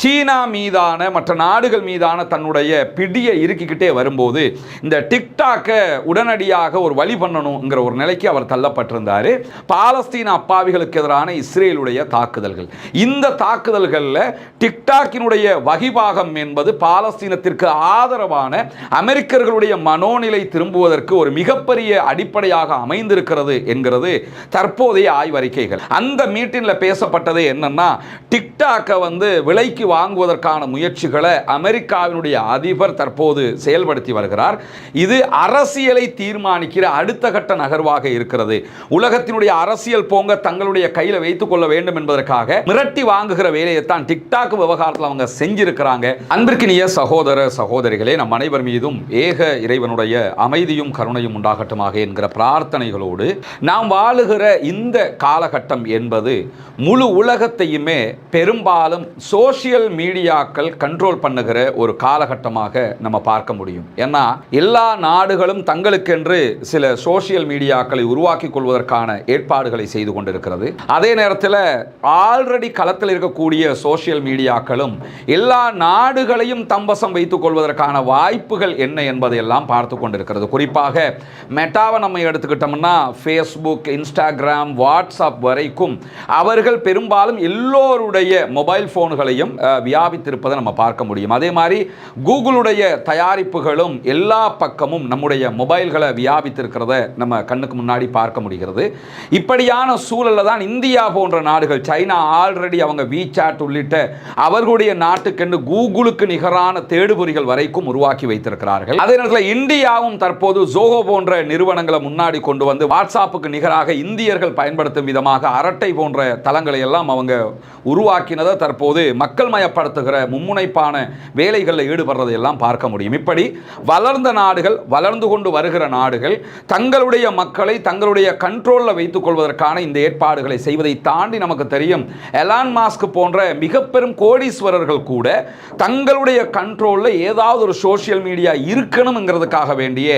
சீனா மீதான மற்ற நாடுகள் மீதான தன்னுடைய பிடியை இறுக்கிக்கிட்டே வரும்போது இந்த டிக்டாக்கை உடனடியாக ஒரு வழி பண்ணணுங்கிற ஒரு நிலைக்கு அவர் தள்ளப்பட்டிருந்தார். பாலஸ்தீன அப்பாவிகளுக்கு எதிரான இஸ்ரேலுடைய தாக்குதல்கள். இந்த தாக்குதல்களில் டிக்டாக்கினுடைய வகிபாகம் என்பது பாலஸ்தீனத்திற்கு ஆதரவான அமெரிக்கர்களுடைய மனோநிலை திரும்புவதற்கு ஒரு மிகப்பெரிய அடிப்படையாக அமைந்திருக்கிறது என்கிறது தற்போதைய ஆய்வறிக்கைகள். அந்த மீட்டிங்கில் பேசப்பட்டது என்னன்னா டிக்டாக்கை வந்து விலைக்கு வாங்குவதற்கான முயற்சிகளை அமெரிக்காவினுடைய அதிபர் தற்போது செயல்படுத்தி வருகிறார். இது அரசியலை தீர்மானிக்கிற அடுத்த கட்ட நகர்வாக இருக்கிறது. உலகத்தினுடைய அரசியல் போங்க தங்களுடைய கையில் வைத்துக் கொள்ள வேண்டும் என்பதற்காக மிரட்டி வாங்குகிற வேலையை தான் டிக்டாக் விவகாரத்தில் அவங்க செஞ்சிருக்கிறாங்க. அன்பிற்கினிய சகோதர சகோதரிகளே நம் அனைவர் மீதும் ஏக இறைவனுடைய அமைதியும் கருணையும் உண்டாகட்டுமாக என்கிற பிரார்த்தனைகளோடு நாம் வாழுகிற இந்த காலகட்டம் என்பது முழு உலகத்தையுமே பெரும்பாலும் சோ சோஷியல் மீடியாக்கள் கண்ட்ரோல் பண்ணுகிற ஒரு காலகட்டமாக நம்ம பார்க்க முடியும். ஏன்னா எல்லா நாடுகளும் தங்களுக்கென்று சில சோஷியல் மீடியாக்களை உருவாக்கி கொள்வதற்கான ஏற்பாடுகளை செய்து கொண்டிருக்கிறது. அதே நேரத்தில் ஆல்ரெடி களத்தில் இருக்கக்கூடிய சோஷியல் மீடியாக்களும் எல்லா நாடுகளையும் தம்பசம் வைத்துக் கொள்வதற்கான வாய்ப்புகள் என்ன என்பதையெல்லாம் பார்த்து கொண்டிருக்கிறது. குறிப்பாக மெட்டாவை நம்ம எடுத்துக்கிட்டோம்னா ஃபேஸ்புக் இன்ஸ்டாகிராம் வாட்ஸ்அப் வரைக்கும் அவர்கள் பெரும்பாலும் எல்லோருடைய மொபைல் ஃபோன்களை அஹ், வியாபித்திருப்பதை நம்ம பார்க்க முடியும். அதே மாதிரி கூகுளுடைய தயாரிப்புகளும் எல்லா பக்கமும் நம்முடைய மொபைல்களை வியாபித்திருக்கிறத நம்ம கண்ணுக்கு முன்னாடி பார்க்க முடிகிறது. இப்படியான சூழலில் தான் இந்தியா போன்ற நாடுகள் சைனா ஆல்ரெடி அவங்க விசாட் உள்ளிட்ட அவர்களுடைய நாட்டுக்கென்று கூகுளுக்கு நிகரான தேடுபொறிகள் வரைக்கும் உருவாக்கி வைத்திருக்கிறார்கள். அதே நேரத்தில் இந்தியாவும் தற்போது ஜோஹோ போன்ற நிறுவனங்களை முன்னாடி கொண்டு வந்து வாட்ஸ்அப்புக்கு நிகராக இந்தியர்கள் பயன்படுத்தும் விதமாக அரட்டை போன்ற தளங்களை எல்லாம் அவங்க உருவாக்கினதை தற்போது மக்கள் மயப்படுத்துகிற மும்முனைப்பான வேலைகளில் ஈடுபடுறதை எல்லாம் பார்க்க முடியும். இப்படி வளர்ந்த நாடுகள் வளர்ந்து கொண்டு வருகிற நாடுகள் தங்களுடைய மக்களை தங்களுடைய கண்ட்ரோலில் வைத்துக் கொள்வதற்கான இந்த ஏற்பாடுகளை செய்வதை தாண்டி நமக்கு தெரியும் எலான் மாஸ்க் போன்ற மிக பெரும் கோடீஸ்வரர்கள் கூட தங்களுடைய கண்ட்ரோலில் ஏதாவது ஒரு சோஷியல் மீடியா இருக்கணுங்கிறதுக்காக வேண்டிய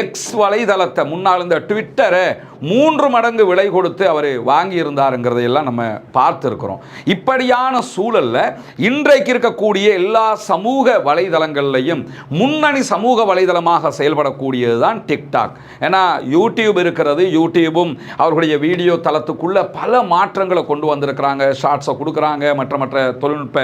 எக்ஸ் வலைதளத்தை முன்னால் இந்த ட்விட்டரை மூன்று மடங்கு விலை கொடுத்து அவர் வாங்கியிருந்தாருங்கிறதையெல்லாம் நம்ம பார்த்துருக்குறோம். இப்படியான சூழலில் இன்றைக்கு இருக்கக்கூடிய எல்லா சமூக வலைதளங்கள்லையும் முன்னணி சமூக வலைதளமாக செயல்படக்கூடியது தான் டிக்டாக் ஏன்னா யூடியூப் இருக்கிறது யூடியூபும் அவர்களுடைய வீடியோ தளத்துக்குள்ளே பல மாற்றங்களை கொண்டு வந்திருக்கிறாங்க. ஷார்ட்ஸை கொடுக்குறாங்க மற்ற மற்ற தொழில்நுட்ப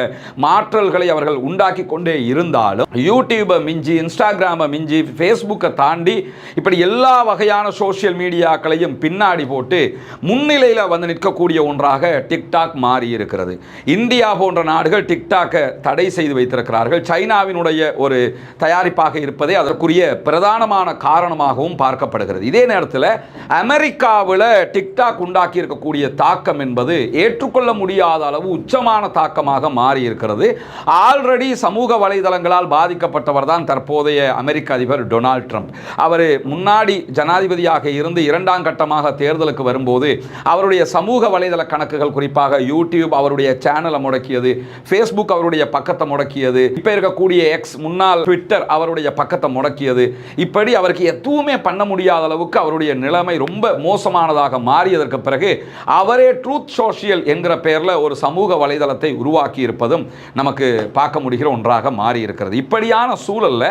மாற்றல்களை அவர்கள் உண்டாக்கி கொண்டே இருந்தாலும் யூடியூபை மிஞ்சி இன்ஸ்டாகிராமை மிஞ்சி ஃபேஸ்புக்கை தாண்டி இப்படி எல்லா வகையான சோஷியல் மீடியாக்களையும் எல்லாத்தையும் பின்னாடி போட்டு முன்னிலையில் வந்து நிற்கக்கூடிய ஒன்றாக டிக்டாக் மாறி இருக்கிறது இந்தியா போன்ற நாடுகள் டிக்டாக்கை தடை செய்து வைத்திருக்கிறார்கள். சைனாவினுடைய ஒரு தயாரிப்பாக இருப்பதே அதற்குரிய பிரதானமான காரணமாகவும் பார்க்கப்படுகிறது. இதே நேரத்தில் அமெரிக்காவில் டிக்டாக் உண்டாக்கி இருக்கக்கூடிய தாக்கம் என்பது ஏற்றுக்கொள்ள முடியாத அளவு உச்சமான தாக்கமாக மாறி இருக்கிறது ஆல்ரெடி சமூக வலைதளங்களால் பாதிக்கப்பட்டவர் தான் தற்போதைய அமெரிக்க அதிபர் டொனால்ட் ட்ரம்ப். அவர் முன்னாடி ஜனாதிபதியாக இருந்து இரண்டாம் கட்ட கட்டமாக தேர்தலுக்கு வரும்போது அவருடைய சமூக வலைதள கணக்குகள் குறிப்பாக யூடியூப் அவருடைய சேனலை முடக்கியது ஃபேஸ்புக் அவருடைய பக்கத்தை முடக்கியது இப்போ இருக்கக்கூடிய எக்ஸ் முன்னாள் ட்விட்டர் அவருடைய பக்கத்தை முடக்கியது. இப்படி அவருக்கு எதுவுமே பண்ண முடியாத அளவுக்கு அவருடைய நிலைமை ரொம்ப மோசமானதாக மாறியதற்கு பிறகு அவரே ட்ரூத் சோஷியல் என்கிற பெயரில் ஒரு சமூக வலைதளத்தை உருவாக்கி இருப்பதும் நமக்கு பார்க்க முடிகிற ஒன்றாக மாறி இருக்கிறது இப்படியான சூழல்ல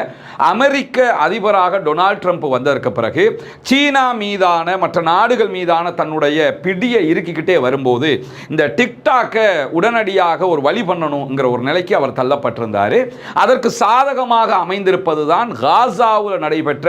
அமெரிக்க அதிபராக டொனால்ட் ட்ரம்ப் வந்ததற்கு பிறகு சீனா மீதான மற்ற நாடுகள் மீதான தன்னுடைய பிடியை இறுக்கிக்கிட்டே வரும்போது இந்த டிக்டாக்கை உடனடியாக ஒரு வழி பண்ணணுங்கிற ஒரு நிலைக்கு அவர் தள்ளப்பட்டிருந்தார். அதற்கு சாதகமாக அமைந்திருப்பது தான் காசாவில் நடைபெற்ற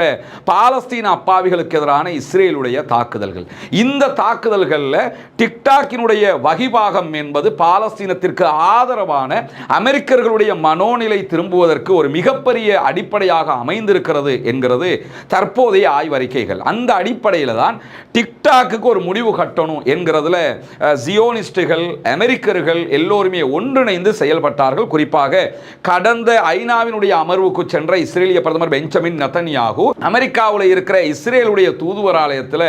பாலஸ்தீன அப்பாவிகளுக்கு எதிரான இஸ்ரேலுடைய தாக்குதல்கள். இந்த தாக்குதல்களில் டிக்டாக்கினுடைய வகிபாகம் என்பது பாலஸ்தீனத்திற்கு ஆதரவான அமெரிக்கர்களுடைய மனோநிலை திரும்புவதற்கு ஒரு மிகப்பெரிய அடிப்படையாக அமைந்திருக்கிறது என்கிறது தற்போதைய ஆய்வறிக்கைகள். அந்த அடிப்படையில் தான் டிக்டாக்கு ஒரு முடிவு கட்டணும் என்கிறதுல ஜியோனிஸ்டுகள் அமெரிக்கர்கள் எல்லோருமே ஒன்றிணைந்து செயல்பட்டார்கள். குறிப்பாக கடந்த ஐநாவினுடைய அமர்வுக்கு சென்ற இஸ்ரேலிய பிரதமர் பெஞ்சமின் நத்தன்யாகு அமெரிக்காவில் இருக்கிற இஸ்ரேலுடைய தூதுவராலயத்தில்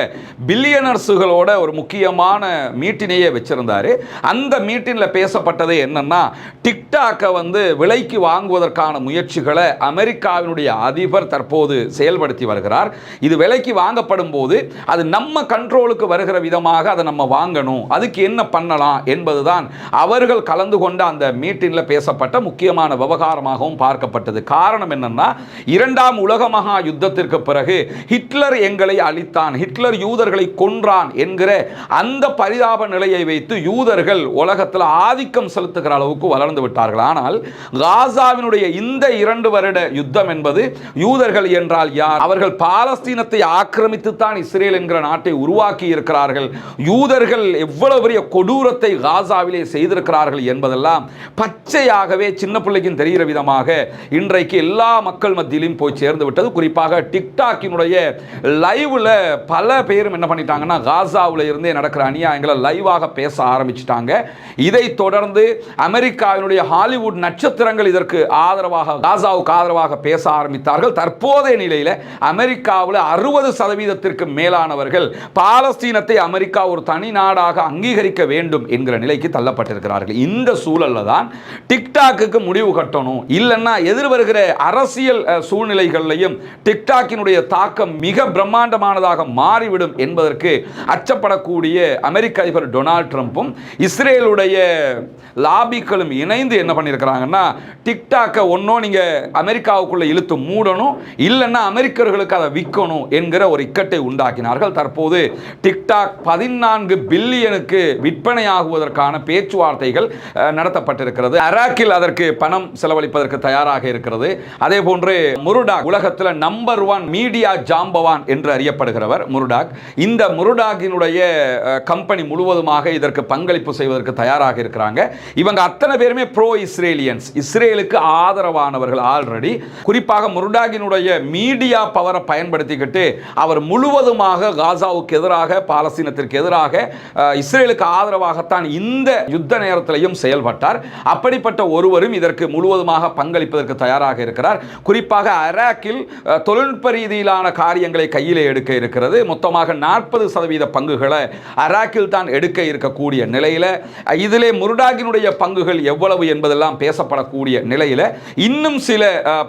பில்லியனர்ஸுகளோட ஒரு முக்கியமான மீட்டினையே வச்சிருந்தாரு. அந்த மீட்டினில் பேசப்பட்டது என்னன்னா டிக்டாக்கை வந்து விலைக்கு வாங்குவதற்கான முயற்சிகளை அமெரிக்காவினுடைய அதிபர் தற்போது செயல்படுத்தி வருகிறார். இது விலைக்கு வாங்கப்படும் போது அது நம்ம கண்ட்ரோலுக்கு வருகிற விதமாக அதை நம்ம வாங்கணும். அதுக்கு என்ன பண்ணலாம் என்பதுதான் அவர்கள் கலந்து கொண்ட அந்த மீட்டிங்கில் பேசப்பட்ட முக்கியமான விவகாரமாகவும் பார்க்கப்பட்டது. காரணம் என்னன்னா இரண்டாம் உலக மகா யுத்தத்திற்கு பிறகு ஹிட்லர் எங்களை அழித்தான் ஹிட்லர் யூதர்களை கொன்றான் என்கிற அந்த பரிதாப நிலையை வைத்து யூதர்கள் உலகத்தில் ஆதிக்கம் செலுத்துகிற அளவுக்கு வளர்ந்து விட்டார்கள். ஆனால் காசாவினுடைய இந்த இரண்டு வருட யுத்தம் என்பது யூதர்கள் என்றால் யார்? அவர்கள் பாலஸ்தீனத்தை ஆக்கிரமித்து தான் இஸ்ரேல் என்கிற நாட்டை உருவாக்கி இருக்கிறார்கள். யூதர்கள் எவ்வளவு பெரிய கொடூரத்தை காசாவிலே செய்திருக்கிறார்கள் என்பதெல்லாம் பச்சையாகவே சின்ன பிள்ளைக்கும் தெரிகிற விதமாக இன்றைக்கு எல்லா மக்கள் மத்தியிலும் போய் சேர்ந்து விட்டது. குறிப்பாக டிக்டாக்கினுடைய லைவில் பல பேரும் என்ன பண்ணிட்டாங்கன்னா காசாவில் இருந்தே நடக்கிற அநியாயங்களை லைவாக பேச ஆரம்பிச்சிட்டாங்க. இதை தொடர்ந்து அமெரிக்காவினுடைய ஹாலிவுட் நட்சத்திரங்கள் இதற்கு ஆதரவாக காசாவுக்கு ஆதரவாக பேச ஆரம்பித்தார்கள். தற்போதைய நிலையில் அமெரிக்காவில் அறுபது சதவீதத்திற்கு மேலானவர் அவர்கள் பாலஸ்தீனத்தை அமெரிக்கா ஒரு தனி நாடாக அங்கீகரிக்க வேண்டும் என்கிற நிலைக்கு தள்ளப்பட்டிருக்கிறார்கள். இந்த சூழல்ல தான் டிக்டாக்கு முடிவு கட்டணும். இல்லைன்னா எதிர் வருகிற அரசியல் அஹ், சூழ்நிலைகள்லையும் டிக்டாக்கினுடைய தாக்கம் மிக பிரம்மாண்டமானதாக மாறிவிடும் என்பதற்கு அச்சப்படக்கூடிய அமெரிக்க அதிபர் டொனால்ட் ட்ரம்ப்பும் இஸ்ரேலுடைய லாபிக்களும் இணைந்து என்ன பண்ணியிருக்கிறாங்கன்னா டிக்டாக்கை ஒன்றும் நீங்கள் அமெரிக்காவுக்குள்ள இழுத்து மூடணும் இல்லைன்னா அமெரிக்கர்களுக்கு அதை விற்கணும் என்கிற ஒரு இக்கட்டை உண்டாக்கினார்கள். தற்போது டிக்டாக் பதினான்கு பில்லியனுக்கு விற்பனையாகுவதற்கான பேச்சுவார்த்தைகள் நடத்தப்பட்டிருக்கிறது. அராக்கில் அதற்கு பணம் செலவழிப்பதற்கு தயாராக இருக்கிறது. அதே போன்று முருடாக் உலகத்தில் நம்பர் ஒன் மீடியா ஜாம்பவான் என்று அறியப்படுகிறவர் முருடாக் இந்த முருடாகினுடைய கம்பெனி முழுவதுமாக இதற்கு பங்களிப்பு செய்வதற்கு தயாராக இருக்கிறாங்க. இவங்க அத்தனை பேருமே ப்ரோ இஸ்ரேலியன்ஸ் இஸ்ரேலுக்கு ஆதரவானவர்கள் ஆல்ரெடி குறிப்பாக முருடாகினுடைய மீடியா பவரை பயன்படுத்திக்கிட்டு அவர் முழுவதுமாக காசாவுக்கு எதிராக பாலஸ்தீனத்திற்கு எதிராக இஸ்ரேலுக்கு ஆதரவாகத்தான் இந்த யுத்த நேரத்திலையும் செயல்பட்டார். அப்படிப்பட்ட ஒருவரும் இதற்கு முழுவதுமாக பங்களிப்பதற்கு தயாராக இருக்கிறார். குறிப்பாக அராக்கில் தொழில்நுட்ப ரீதியிலான காரியங்களை கையிலே எடுக்க இருக்கிறது. மொத்தமாக நாற்பது சதவீத பங்குகளை அராக்கில் தான் எடுக்க இருக்கக்கூடிய நிலையில் இதிலே முருடாகினுடைய பங்குகள் எவ்வளவு என்பதெல்லாம் பேசப்படக்கூடிய நிலையில் இன்னும் சில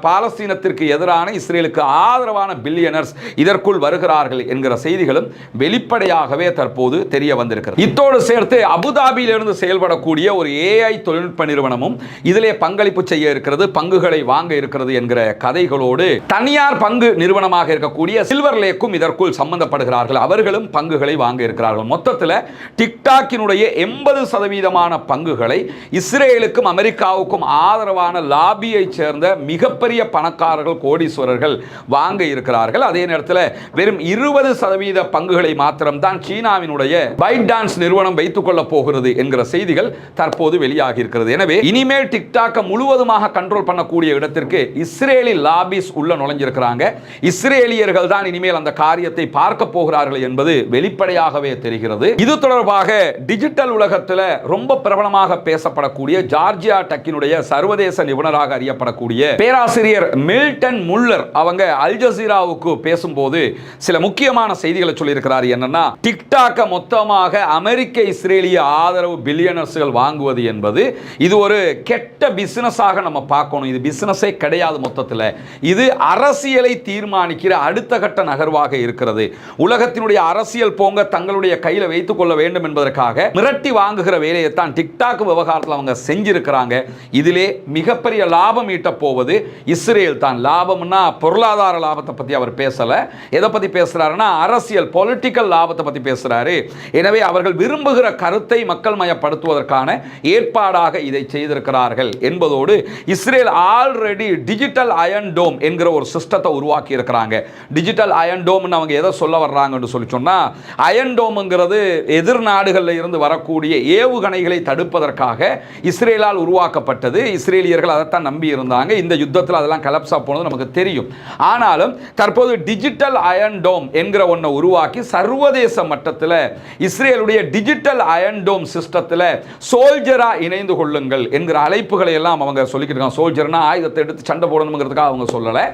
பாலஸ்தீனத்திற்கு எதிரான இஸ்ரேலுக்கு ஆதரவான பில்லியனர்ஸ் இதற்குள் வருகிறார்கள் என்கிற செய்தி செய்திகளும் வெளிப்படையாகவே தற்போது தெரிய வந்திருக்கிறது. இத்தோடு சேர்த்து அபுதாபியிலிருந்து செயல்படக்கூடிய ஒரு ஏஐ தொழில்நுட்ப நிறுவனமும் இதிலே பங்களிப்பு செய்ய இருக்கிறது பங்குகளை வாங்க இருக்கிறது என்கிற கதைகளோடு தனியார் பங்கு நிறுவனமாக இருக்கக்கூடிய சில்வர் லேக்கும் இதற்குள் சம்பந்தப்படுகிறார்கள். அவர்களும் பங்குகளை வாங்க இருக்கிறார்கள். மொத்தத்தில் டிக்டாக்கினுடைய எண்பது சதவீதமான பங்குகளை இஸ்ரேலுக்கும் அமெரிக்காவுக்கும் ஆதரவான லாபியை சேர்ந்த மிகப்பெரிய பணக்காரர்கள் கோடீஸ்வரர்கள் வாங்க இருக்கிறார்கள். அதே நேரத்தில் வெறும் இருபது சதவீத பங்குகளை மாத்திரம்தான் சீனாவினுடைய பைட் டான்ஸ் நிறுவனம் வைத்துக் கொள்ளப் போகிறது என்கிற செய்திகள் தற்போது வெளியாகி இருக்கிறது எனவே இனிமேல் டிக்டாக்கை முழுவதுமாக கண்ட்ரோல் பண்ணக்கூடிய இடத்திற்கு இஸ்ரேலி லாபிஸ் உள்ள நுழைஞ்சிருக்கிறாங்க. இஸ்ரேலியர்கள் தான் இனிமேல் அந்த காரியத்தை பார்க்க போகிறார்கள் என்பது வெளிப்படையாகவே தெரிகிறது. இது தொடர்பாக டிஜிட்டல் உலகத்தில் ரொம்ப பிரபலமாக பேசப்படக்கூடிய ஜார்ஜியா டக்கினுடைய சர்வதேச நிபுணராக அறியப்படக்கூடிய பேராசிரியர் மில்டன் முல்லர் அவங்க அல் ஜசீராவுக்கு பேசும்போது சில முக்கியமான செய்திகள் செய்திகளை சொல்லியிருக்கிறார் என்னன்னா டிக்டாக்கை மொத்தமாக அமெரிக்க இஸ்ரேலிய ஆதரவு பில்லியனர்ஸ்கள் வாங்குவது என்பது இது ஒரு கெட்ட பிசினஸாக நம்ம பார்க்கணும். இது பிசினஸே கிடையாது மொத்தத்தில். இது அரசியலை தீர்மானிக்கிற அடுத்த கட்ட நகர்வாக இருக்கிறது. உலகத்தினுடைய அரசியல் போங்க தங்களுடைய கையில் வைத்துக் கொள்ள வேண்டும் என்பதற்காக மிரட்டி வாங்குகிற வேலையை தான் டிக்டாக் விவகாரத்தில் அவங்க செஞ்சிருக்கிறாங்க. இதிலே மிகப்பெரிய லாபம் ஈட்ட போவது இஸ்ரேல் தான். லாபம்னா பொருளாதார லாபத்தை பற்றி அவர் பேசலை. எதை பற்றி பேசுகிறாருன்னா அரசியல் அரசியல் பொலிட்டிக்கல் லாபத்தை பற்றி பேசுகிறாரு எனவே அவர்கள் விரும்புகிற கருத்தை மக்கள் மயப்படுத்துவதற்கான ஏற்பாடாக இதை செய்திருக்கிறார்கள் என்பதோடு Israel already digital iron dome என்கிற ஒரு சிஸ்டத்தை உருவாக்கி இருக்கிறாங்க. டிஜிட்டல் அயன் டோம்னு அவங்க எதை சொல்ல வர்றாங்கன்னு சொல்லி சொன்னால் அயன் டோம்ங்கிறது எதிர் நாடுகளில் இருந்து வரக்கூடிய ஏவுகணைகளை தடுப்பதற்காக இஸ்ரேலால் உருவாக்கப்பட்டது. இஸ்ரேலியர்கள் அதைத்தான் நம்பி இருந்தாங்க. இந்த யுத்தத்தில் அதெல்லாம் கலப்ஸாக போனது நமக்கு தெரியும். ஆனாலும் தற்போது டிஜிட்டல் அயன் டோம் என்கிற ஒன்றை உருவாக்கி உருவாக்கி சர்வதேச மட்டத்தில் இஸ்ரேலுடைய டிஜிட்டல் அயன்டோம் சிஸ்டத்தில் சோல்ஜரா இணைந்து கொள்ளுங்கள் என்கிற அழைப்புகளை எல்லாம் அவங்க சொல்லிக்கிட்டு இருக்காங்க. சோல்ஜர்னா ஆயுதத்தை எடுத்து சண்டை போடணுங்கிறதுக்காக அவங்க சொல்லலை.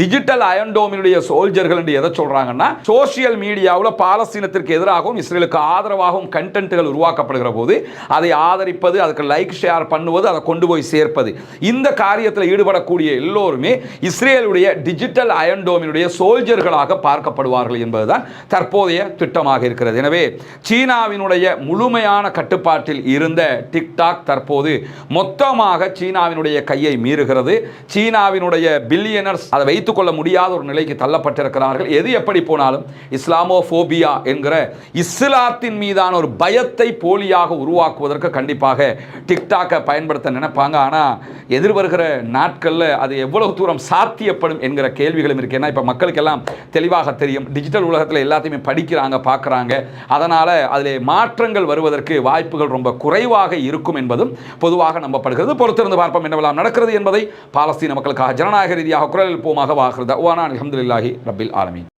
டிஜிட்டல் அயன் டோமினுடைய சோல்ஜர்கள் என்று எதை சொல்றாங்கன்னா சோசியல் மீடியாவில் பாலஸ்தீனத்திற்கு எதிராகவும் இஸ்ரேலுக்கு ஆதரவாகவும் கண்டென்ட்டுகள் உருவாக்கப்படுகிற போது அதை ஆதரிப்பது அதுக்கு லைக் ஷேர் பண்ணுவது அதை கொண்டு போய் சேர்ப்பது. இந்த காரியத்தில் ஈடுபடக்கூடிய எல்லோருமே இஸ்ரேலுடைய டிஜிட்டல் அயன்டோமினுடைய சோல்ஜர்களாக பார்க்கப்படுவார்கள் என்பதுதான் தற்போதைய திட்டமாக இருக்கிறது. எனவே சீனாவினுடைய முழுமையான கட்டுப்பாட்டில் இருந்த டிக்டாக் தற்போது மொத்தமாக சீனாவினுடைய கையை மீறுகிறது. சீனாவினுடைய பில்லியனர்ஸ் அதை வைத்துக்கொள்ள முடியாத ஒரு நிலைக்கு தள்ளப்பட்டிருக்கிறார்கள். எது எப்படி போனாலும் இஸ்லாமோபோபியா என்கிற இஸ்லாத்தின் மீதான ஒரு பயத்தை போலியாக உருவாக்குவதற்கு கண்டிப்பாக டிக்டாக்கை பயன்படுத்த நினைப்பாங்க. ஆனால் எதிர்வருகிற நாட்களில் அது எவ்வளவு தூரம் சாத்தியப்படும் என்கிற கேள்விகளும் இருக்கு. ஏன்னா இப்போ மக்களுக்கெல்லாம் தெளிவாக தெரியும். டிஜிட்டல் உலகத்தில் எல்லாத்தையுமே படிக்கிறாங்க பார்க்குறாங்க. அதனால் அதில் மாற்றங்கள் வருவதற்கு வாய்ப்புகள் ரொம்ப குறைவாக இருக்கும் என்பதும் பொதுவாக நம்பப்படுகிறது. பொறுத்திருந்து பார்ப்போம் என்னவெல்லாம் நடக்கிறது என்பதை பாலஸ்தீன மக்களுக்காக ஜனநாயக ரீதியாக குரல் போமாக வாகிறது ஓனா அலமதுல்லாஹி ரபில் ஆலமீன்.